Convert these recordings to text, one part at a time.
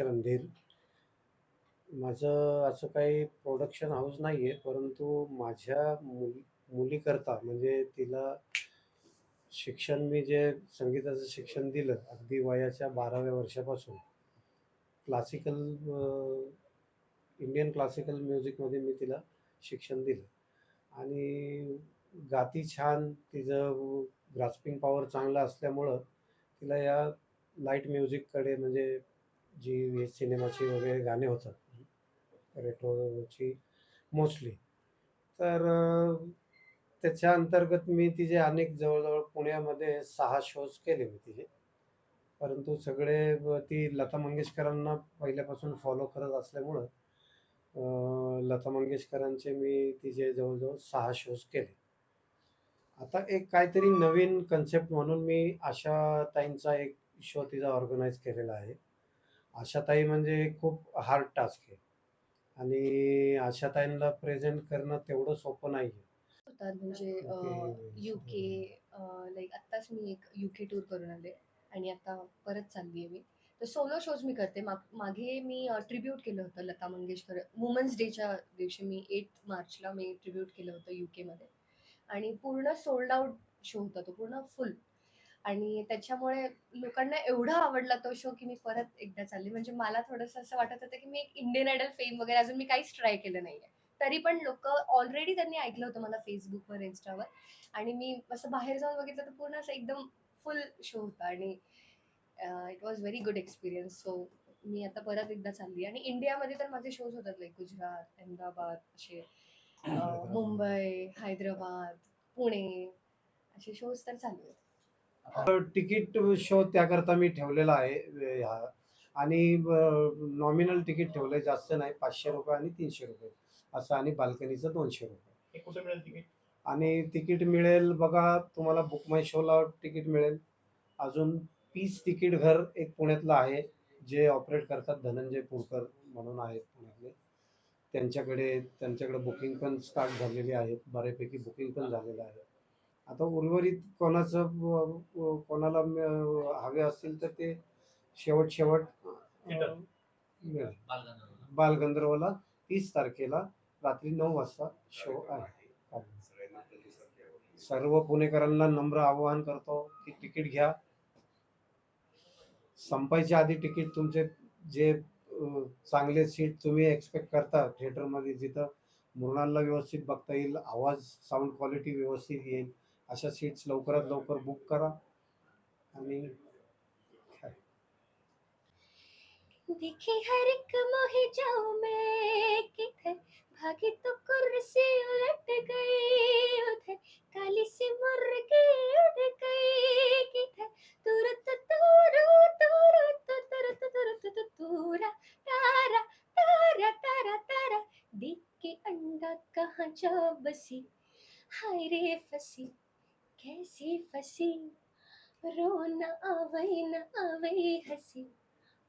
रमेश देईल. माझं असं काही प्रोडक्शन हाऊस नाही आहे परंतु माझ्या मुली मुलीकरता म्हणजे तिला शिक्षण मी जे संगीताचं शिक्षण दिलं अगदी वयाच्या बाराव्या वर्षापासून क्लासिकल इंडियन क्लासिकल म्युझिकमध्ये मी तिला शिक्षण दिलं. आणि गाती छान तिचं ग्रास्पिंग पॉवर चांगला असल्यामुळं तिला या लाइट म्युझिककडे म्हणजे जी हे सिनेमाची वगैरे गाणे होतात. रेट्रोची मोस्टली. तर त्याच्या अंतर्गत मी तिचे अनेक जवळजवळ पुण्यामध्ये सहा शोज केले मी तिचे. परंतु सगळे ती लता मंगेशकरांना पहिल्यापासून फॉलो करत असल्यामुळं लता मंगेशकरांचे मी तिचे जवळजवळ सहा शोज केले. आता एक काहीतरी नवीन कन्सेप्ट म्हणून मी आशा ताईंचा एक शो तिचा ऑर्गनाईज केलेला आहे. आशाताई म्हणजे खूप हार्ड टास्क आहे. आणि आशाताईंना प्रेझेंट करणं तेवढं सोपं नाही होतात म्हणजे. युके लाईक आत्ताच मी एक युके टूर करून आले आणि आता परत चालली आहे मी. तर सोलो शोज मी करते. माग- मागे मी ट्रिब्यूट केलं होतं लता मंगेशकर. वुमन्स डेच्या दिवशी मी एट मार्चला मी ट्रिब्यूट केलं होतं UK मध्ये. आणि पूर्ण सोल्ड आउट शो होता तो. पूर्ण फुल आणि त्याच्यामुळे लोकांना एवढा आवडला तो शो की मी परत एकदा चालली. म्हणजे मला थोडंसं असं वाटत होतं की मी एक इंडियन आयडल फेम वगैरे अजून मी काहीच ट्राय केलं नाहीये. तरी पण लोक ऑलरेडी त्यांनी ऐकलं होतं मला फेसबुकवर इन्स्टावर आणि मी असं बाहेर जाऊन बघितलं तर पूर्ण असं एकदम फुल शो होता. आणि it was very good experience so मी आता परत एकदा चालली. आणि इंडियामध्ये तर माझे शोज होतात लाईक गुजरात अहमदाबाद असे मुंबई हैदराबाद पुणे असे शोज तर चालू आहेत. तिकीट शो त्याकरता मी ठेवलेला आहे आणि नॉमिनल तिकीट ठेवलंय जास्त नाही पाचशे रुपये आणि तीनशे रुपये. असं आणि बाल्कनीचं दोनशे रुपये. कुठे मिळेल तिकीट? आणि तिकीट मिळेल बघा तुम्हाला बुक माय शोला तिकीट मिळेल. अजून पीस तिकीट घर एक पुण्यातलं आहे जे ऑपरेट करतात धनंजय पुरकर म्हणून आहेत पुण्यातले. त्यांच्याकडे त्यांच्याकडे बुकिंग पण स्टार्ट झालेली आहे बऱ्यापैकी बुकिंग पण झालेलं आहे. आता उर्वरित कोणाचं कोणाला म- हवे असतील तर ते शेवट शेवट बालगंधर्वला. तीस तारखेला रात्री नऊ वाजता शो आहे. सर्व पुणेकरांना नम्र आवाहन करतो की तिकीट घ्या. संपायच्या आधी तिकीट तुमचे जे चांगले सीट तुम्ही एक्सपेक्ट करता थिएटरमध्ये जिथं मृणालला व्यवस्थित बघता येईल आवाज साऊंड क्वालिटी व्यवस्थित येईल. अशा सीट्स लवकरात लवकर बुक करा आणि हर एक मोहे जाऊँ मैं भागी तो कुर्सी उलट गई उधर। काली सी मुर्गी उड़ गई किधर? तुरत तुरु तुरु तुरु तुरु तुरु। तुरा के अंडा कहाँ जा बसी? हाय रे फसी। कैसी फसी रोना आवई न आवई हसी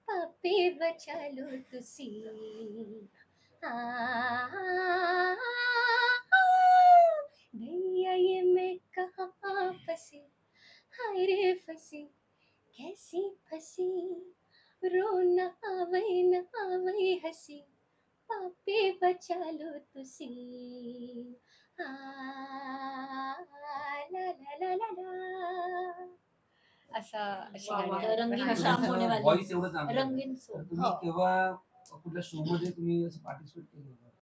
पापे बचा लो तुसी भैया ये मैं कहाँ फंसी हाय रे फंसी कैसी फंसी रोना आवई न आवई हसी पापे बचा लो तुसी असा अशी वा, वा. गाणी आहेत. रंगीन. शाम होने वाली. व्हॉइस एवढं चांगलं आहे. रंगीन सो तर तुम्ही हो. केव्हा कुठल्या शो मध्ये तुम्ही पार्टिसिपेट केलं होतं